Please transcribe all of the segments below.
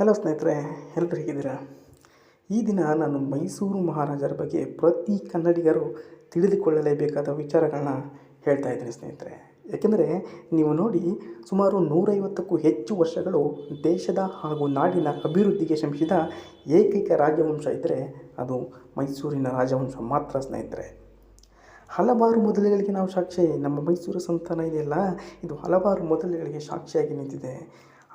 Hello ಸ್ನೇಹಿತರೆ, ಎಲ್ಲರೂ ಹೇಗಿದ್ದೀರಾ? ಈ ದಿನ ನಾನು ಮೈಸೂರು ಮಹಾರಾಜರ ಬಗ್ಗೆ ಪ್ರತಿ ಕನ್ನಡಿಗರು ತಿಳಿದುಕೊಳ್ಳಲೇಬೇಕಾದ ವಿಚಾರಗಳನ್ನ ಹೇಳ್ತಾ ಇದ್ದೀನಿ ಸ್ನೇಹಿತರೆ. ಏಕೆಂದರೆ ನೀವು ನೋಡಿ ಸುಮಾರು ನೂರೈವತ್ತಕ್ಕೂ ಹೆಚ್ಚು ವರ್ಷಗಳು ದೇಶದ ಹಾಗೂ ನಾಡಿನ ಅಭಿವೃದ್ಧಿಗೆ ಶ್ರಮಿಸಿದ ಏಕೈಕ ರಾಜವಂಶ ಇದ್ದರೆ ಅದು ಮೈಸೂರಿನ ರಾಜವಂಶ ಮಾತ್ರ ಸ್ನೇಹಿತರೆ. ಹಲವಾರು ಮೊದಲುಗಳಿಗೆ ನಾವು ಸಾಕ್ಷಿ, ನಮ್ಮ ಮೈಸೂರು ಸಂತಾನ ಇದೆಯಲ್ಲ? ಇದು ಹಲವಾರು ಮೊದಲುಗಳಿಗೆ ಸಾಕ್ಷಿಯಾಗಿ ನಿಂತಿದೆ.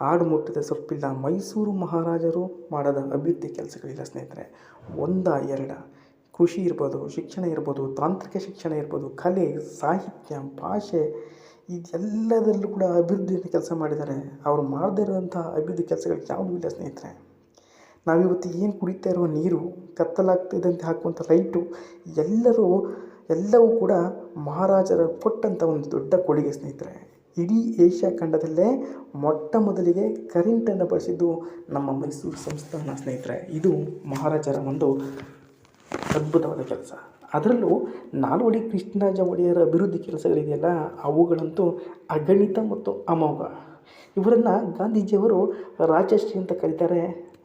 ಆಡು ಮುಟ್ಟಿದ ಸೊಪ್ಪಿಲ್ಲ ಮೈಸೂರು ಮಹಾರಾಜರು ಮಾಡದ ಅಭಿವೃದ್ಧಿ ಕೆಲಸಗಳಿಲ್ಲ ಸ್ನೇಹಿತರೆ. ಒಂದ, ಎರಡ. ಕೃಷಿ ಇರ್ಬೋದು, ಶಿಕ್ಷಣ ಇರ್ಬೋದು, ತಾಂತ್ರಿಕ ಶಿಕ್ಷಣ ಇರ್ಬೋದು, ಕಲೆ, ಸಾಹಿತ್ಯ, ಭಾಷೆ ಇದೆಲ್ಲದರಲ್ಲೂ ಕೂಡ ಅಭಿವೃದ್ಧಿಯನ್ನು ಕೆಲಸ ಮಾಡಿದ್ದಾರೆ. ಅವರು ಮಾಡದೇ ಇರುವಂಥ ಅಭಿವೃದ್ಧಿ ಕೆಲಸಗಳು ಯಾವುದೂ ಇಲ್ಲ ಸ್ನೇಹಿತರೆ. ನಾವಿವತ್ತು ಏನು ಕುಡಿತಾ ಇರುವ ನೀರು ಕತ್ತಲಾಗ್ತಿದ್ದಂತೆ ಹಾಕುವಂಥ ಲೈಟು, ಎಲ್ಲರೂ, ಎಲ್ಲವೂ ಕೂಡ ಮಹಾರಾಜರ ಕೊಟ್ಟಂಥ ಒಂದು ದೊಡ್ಡ ಕೊಡುಗೆ ಸ್ನೇಹಿತರೆ. ಇಡೀ ಏಷ್ಯಾ ಖಂಡದಲ್ಲೇ ಮೊಟ್ಟ ಮೊದಲಿಗೆ ಕರೆಂಟನ್ನು ಬಳಸಿದ್ದು ನಮ್ಮ ಮೈಸೂರು ಸಂಸ್ಥಾನ ಸ್ನೇಹಿತರೆ. ಇದು ಮಹಾರಾಜರ ಒಂದು ಅದ್ಭುತವಾದ ಕೆಲಸ. ಅದರಲ್ಲೂ ನಾಲ್ವಡಿ ಕೃಷ್ಣರಾಜ ಒಡೆಯರ ಅಭಿವೃದ್ಧಿ ಕೆಲಸಗಳಿದೆಯಲ್ಲ, ಅವುಗಳಂತೂ ಅಗಣಿತ ಮತ್ತು ಅಮೋಘ. ಇವರನ್ನು ಗಾಂಧೀಜಿಯವರು ರಾಜಶ್ರೀ ಅಂತ ಕರೀತಾರೆ.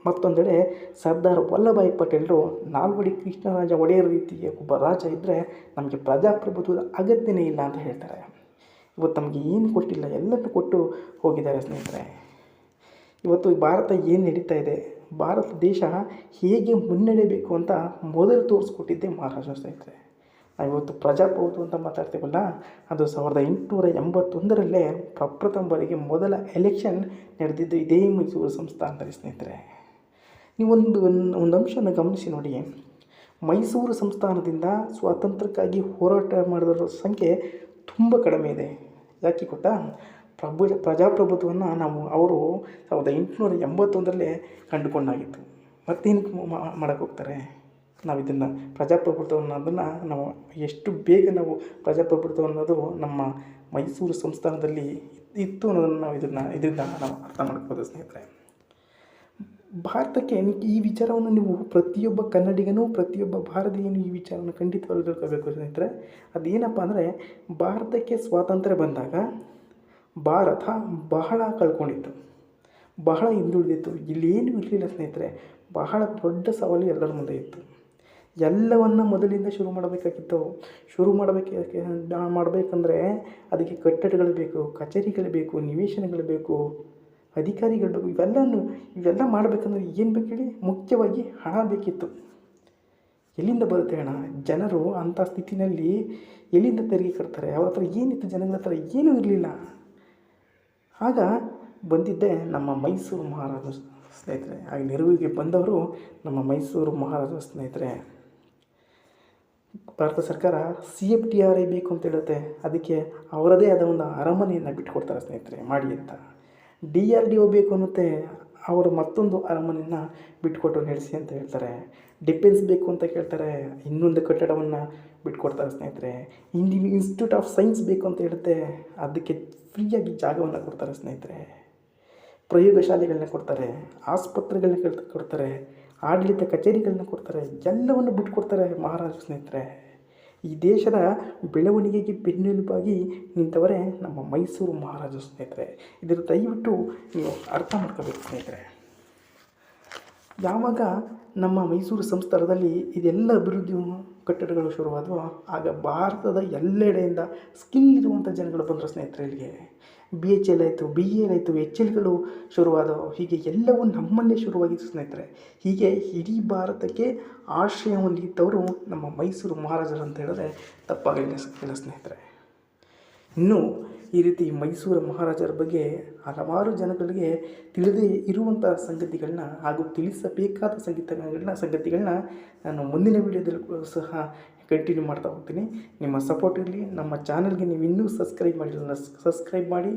ಮತ್ತೊಂದೆಡೆ ಸರ್ದಾರ್ ವಲ್ಲಭಾಯಿ ಪಟೇಲರು ನಾಲ್ವಡಿ ಕೃಷ್ಣರಾಜ ಒಡೆಯರ ರೀತಿಯ ಒಬ್ಬ ರಾಜ ಇದ್ದರೆ ನಮಗೆ ಪ್ರಜಾಪ್ರಭುತ್ವದ ಅಗತ್ಯನೇ ಇಲ್ಲ ಅಂತ ಹೇಳ್ತಾರೆ. ಇವತ್ತು ನಮಗೆ ಏನು ಕೊಟ್ಟಿಲ್ಲ, ಎಲ್ಲನೂ ಕೊಟ್ಟು ಹೋಗಿದ್ದಾರೆ ಸ್ನೇಹಿತರೆ. ಇವತ್ತು ಭಾರತ ಏನು ನಡೀತಾ ಇದೆ, ಭಾರತ ದೇಶ ಹೇಗೆ ಮುನ್ನಡೆಯಬೇಕು ಅಂತ ಮೊದಲು ತೋರಿಸ್ಕೊಟ್ಟಿದ್ದೆ ಮಹಾರಾಜ ಸ್ನೇಹಿತರೆ. ನಾವಿವತ್ತು ಪ್ರಜಾಪ್ರಭುತ್ವ ಅಂತ ಮಾತಾಡ್ತೀವಲ್ಲ, ಅದು ಸಾವಿರದ ಎಂಟುನೂರ ಎಂಬತ್ತೊಂದರಲ್ಲೇ ಪ್ರಪ್ರಥಮ ಬಾರಿಗೆ ಮೊದಲ ಎಲೆಕ್ಷನ್ ನಡೆದಿದ್ದು ಇದೇ ಮೈಸೂರು ಸಂಸ್ಥಾನದಲ್ಲಿ ಸ್ನೇಹಿತರೆ. ನೀವೊಂದು, ಒಂದು ಅಂಶನ ಗಮನಿಸಿ ನೋಡಿ. ಮೈಸೂರು ಸಂಸ್ಥಾನದಿಂದ ಸ್ವಾತಂತ್ರ್ಯಕ್ಕಾಗಿ ಹೋರಾಟ ಮಾಡಿದವರ ಸಂಖ್ಯೆ ತುಂಬ ಕಡಿಮೆ ಇದೆ. ಯಾಕೆ ಗೊತ್ತಾ? ಪ್ರಭು, ಪ್ರಜಾಪ್ರಭುತ್ವವನ್ನು ನಾವು, ಅವರು ಸಾವಿರದ ಎಂಟುನೂರ ಎಂಬತ್ತೊಂದರಲ್ಲೇ ಕಂಡುಕೊಂಡಾಗಿತ್ತು. ಮತ್ತೇನಕ್ಕೆ ಮಾಡೋಕ್ಕೆ ಹೋಗ್ತಾರೆ? ನಾವು ಇದನ್ನು ಪ್ರಜಾಪ್ರಭುತ್ವ ಅನ್ನೋದನ್ನು ನಾವು ಎಷ್ಟು ಬೇಗ ನಾವು ಪ್ರಜಾಪ್ರಭುತ್ವ ಅನ್ನೋದು ನಮ್ಮ ಮೈಸೂರು ಸಂಸ್ಥಾನದಲ್ಲಿ ಇತ್ತು ಅನ್ನೋದನ್ನು ನಾವು ಇದನ್ನು ಇದರಿಂದ ನಾವು ಅರ್ಥ ಮಾಡ್ಕೋಬೋದು ಸ್ನೇಹಿತರೆ. ಭಾರತಕ್ಕೆ ಈ ವಿಚಾರವನ್ನು ನೀವು ಪ್ರತಿಯೊಬ್ಬ ಕನ್ನಡಿಗನೂ ಪ್ರತಿಯೊಬ್ಬ ಭಾರತೀಯನೂ ಈ ವಿಚಾರವನ್ನು ಖಂಡಿತವಾಗ್ಲೂ ತಿಳ್ಕೋಬೇಕು ಸ್ನೇಹಿತರೆ. ಅದೇನಪ್ಪ ಅಂದರೆ ಭಾರತಕ್ಕೆ ಸ್ವಾತಂತ್ರ್ಯ ಬಂದಾಗ ಭಾರತ ಬಹಳ ಕಳ್ಕೊಂಡಿತ್ತು. ಬಹಳ ಹಿಂದುಳಿದಿತ್ತು. ಇಲ್ಲೇನು ಇರಲಿಲ್ಲ ಸ್ನೇಹಿತರೆ. ಬಹಳ ದೊಡ್ಡ ಸವಾಲು ಎಲ್ಲರ ಮುಂದೆ ಇತ್ತು. ಎಲ್ಲವನ್ನು ಮೊದಲಿಂದ ಶುರು ಮಾಡಬೇಕಾಗಿತ್ತು. ಶುರು ಮಾಡಬೇಕು, ಮಾಡಬೇಕಂದ್ರೆ ಅದಕ್ಕೆ ಕಟ್ಟಡಗಳು ಬೇಕು, ಕಚೇರಿಗಳು ಬೇಕು, ನಿವೇಶನಗಳು ಬೇಕು. ಅಧಿಕಾರಿಗಳು ಇವೆಲ್ಲನೂ ಇವೆಲ್ಲ ಮಾಡಬೇಕಂದ್ರೆ ಏನು ಬೇಕು ಹೇಳಿ? ಮುಖ್ಯವಾಗಿ ಹಣ ಬೇಕಿತ್ತು. ಎಲ್ಲಿಂದ ಬರುತ್ತೆ ಹಣ? ಜನರು ಅಂಥ ಸ್ಥಿತಿನಲ್ಲಿ ಎಲ್ಲಿಂದ ತೆರಿಗೆ ಕಟ್ತಾರೆ? ಅವ್ರ ಹತ್ರ ಏನಿತ್ತು? ಜನಗಳ ಹತ್ರ ಏನೂ ಇರಲಿಲ್ಲ. ಆಗ ಬಂದಿದ್ದೆ ನಮ್ಮ ಮೈಸೂರು ಮಹಾರಾಜ ಸ್ನೇಹಿತರೆ. ಆಗ ನೆರವಿಗೆ ಬಂದವರು ನಮ್ಮ ಮೈಸೂರು ಮಹಾರಾಜ ಸ್ನೇಹಿತರೆ. ಭಾರತ ಸರ್ಕಾರ C F T R I ಬೇಕು ಅಂತ ಹೇಳುತ್ತೆ. ಅದಕ್ಕೆ ಅವರದೇ ಆದ ಒಂದು ಅರಮನೆಯನ್ನು ಬಿಟ್ಟುಕೊಡ್ತಾರೆ ಸ್ನೇಹಿತರೆ, ಮಾಡಿ ಅಂತ. ಡಿ ಆರ್ ಡಿ ಒ ಬೇಕು ಅನ್ನುತ್ತೆ, ಅವರು ಮತ್ತೊಂದು ಅರಮನೆಯನ್ನು ಬಿಟ್ಕೊಟ್ಟು ನಡೆಸಿ ಅಂತ ಹೇಳ್ತಾರೆ. ಡಿಫೆನ್ಸ್ ಬೇಕು ಅಂತ ಕೇಳ್ತಾರೆ, ಇನ್ನೊಂದು ಕಟ್ಟಡವನ್ನು ಬಿಟ್ಕೊಡ್ತಾರೆ ಸ್ನೇಹಿತರೆ. ಇಂಡಿಯನ್ ಇನ್ಸ್ಟಿಟ್ಯೂಟ್ ಆಫ್ ಸೈನ್ಸ್ ಬೇಕು ಅಂತ ಹೇಳುತ್ತೆ, ಅದಕ್ಕೆ ಫ್ರೀಯಾಗಿ ಜಾಗವನ್ನು ಕೊಡ್ತಾರೆ ಸ್ನೇಹಿತರೆ. ಪ್ರಯೋಗಶಾಲೆಗಳನ್ನ ಕೊಡ್ತಾರೆ ಆಸ್ಪತ್ರೆಗಳನ್ನ ಕೇಳ್ತಾ, ಕೊಡ್ತಾರೆ, ಆಡಳಿತ ಕಚೇರಿಗಳನ್ನ ಕೊಡ್ತಾರೆ, ಎಲ್ಲವನ್ನು ಬಿಟ್ಕೊಡ್ತಾರೆ ಮಹಾರಾಜ ಸ್ನೇಹಿತರೆ. ಈ ದೇಶದ ಬೆಳವಣಿಗೆಗೆ ಬೆನ್ನೆಲುಬಾಗಿ ನಿಂತವರೇ ನಮ್ಮ ಮೈಸೂರು ಮಹಾರಾಜ ಸ್ನೇಹಿತರೆ. ಇದರ ದಯವಿಟ್ಟು ನೀವು ಅರ್ಥ ಮಾಡ್ಕೋಬೇಕು ಸ್ನೇಹಿತರೆ. ಯಾವಾಗ ನಮ್ಮ ಮೈಸೂರು ಸಂಸ್ಥಾನದಲ್ಲಿ ಇದೆಲ್ಲ ಅಭಿವೃದ್ಧಿ ಕಟ್ಟಡಗಳು ಶುರುವಾದವು. ಆಗ ಭಾರತದ ಎಲ್ಲೆಡೆಯಿಂದ ಸ್ಕಿಲ್ ಇರುವಂಥ ಜನಗಳು ಬಂದರು ಸ್ನೇಹಿತರೆ ಇಲ್ಲಿಗೆ ಬಿ ಎಚ್ ಎಲ್ ಆಯಿತು ಬಿ ಎಲ್ ಆಯಿತು ಎಚ್ ಎಲ್ಗಳು ಶುರುವಾದವು. ಹೀಗೆ ಎಲ್ಲವೂ ನಮ್ಮಲ್ಲೇ ಶುರುವಾಗಿತ್ತು ಸ್ನೇಹಿತರೆ. ಹೀಗೆ ಇಡೀ ಭಾರತಕ್ಕೆ ಆಶ್ರಯ ಹೊಂದಿದ್ದವರು ನಮ್ಮ ಮೈಸೂರು ಮಹಾರಾಜರು ಅಂತ ಹೇಳಿದ್ರೆ ತಪ್ಪಾಗಲಿಲ್ಲ ಸ್ನೇಹಿತರೆ. ಇನ್ನು ಈ ರೀತಿ ಮೈಸೂರು ಮಹಾರಾಜರ ಬಗ್ಗೆ ಹಲವಾರು ಜನಗಳಿಗೆ ತಿಳಿದೇ ಇರುವಂಥ ಸಂಗತಿಗಳನ್ನ ಹಾಗೂ ತಿಳಿಸಬೇಕಾದ ಸಂಗೀತಗಳನ್ನ ಸಂಗತಿಗಳನ್ನ ನಾನು ಮುಂದಿನ ವೀಡಿಯೋದಲ್ಲೂ ಸಹ ಕಂಟಿನ್ಯೂ ಮಾಡ್ತಾ ಹೋಗ್ತೀನಿ. ನಿಮ್ಮ ಸಪೋರ್ಟ್ ಇರಲಿ, ನಮ್ಮ ಚಾನಲ್ಗೆ ನೀವು ಇನ್ನೂ ಸಬ್ಸ್ಕ್ರೈಬ್ ಮಾಡಿಲ್ಲ ಸಬ್ಸ್ಕ್ರೈಬ್ ಮಾಡಿ.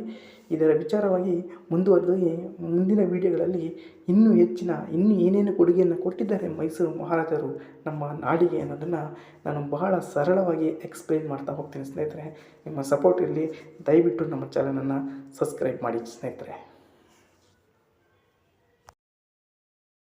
ಇದರ ವಿಚಾರವಾಗಿ ಮುಂದುವರೆದು ಮುಂದಿನ ವಿಡಿಯೋಗಳಲ್ಲಿ ಇನ್ನೂ ಹೆಚ್ಚಿನ, ಇನ್ನೂ ಏನೇನು ಕೊಡುಗೆಯನ್ನು ಕೊಟ್ಟಿದ್ದಾರೆ ಮೈಸೂರು ಮಹಾರಾಜರು ನಮ್ಮ ನಾಡಿಗೆ ಅನ್ನೋದನ್ನು ನಾನು ಬಹಳ ಸರಳವಾಗಿ ಎಕ್ಸ್ಪ್ಲೈನ್ ಮಾಡ್ತಾ ಹೋಗ್ತೀನಿ ಸ್ನೇಹಿತರೆ. ನಿಮ್ಮ ಸಪೋರ್ಟ್ ಇರಲಿ, ದಯವಿಟ್ಟು ನಮ್ಮ ಚಾನಲನ್ನು ಸಬ್ಸ್ಕ್ರೈಬ್ ಮಾಡಿ ಸ್ನೇಹಿತರೆ.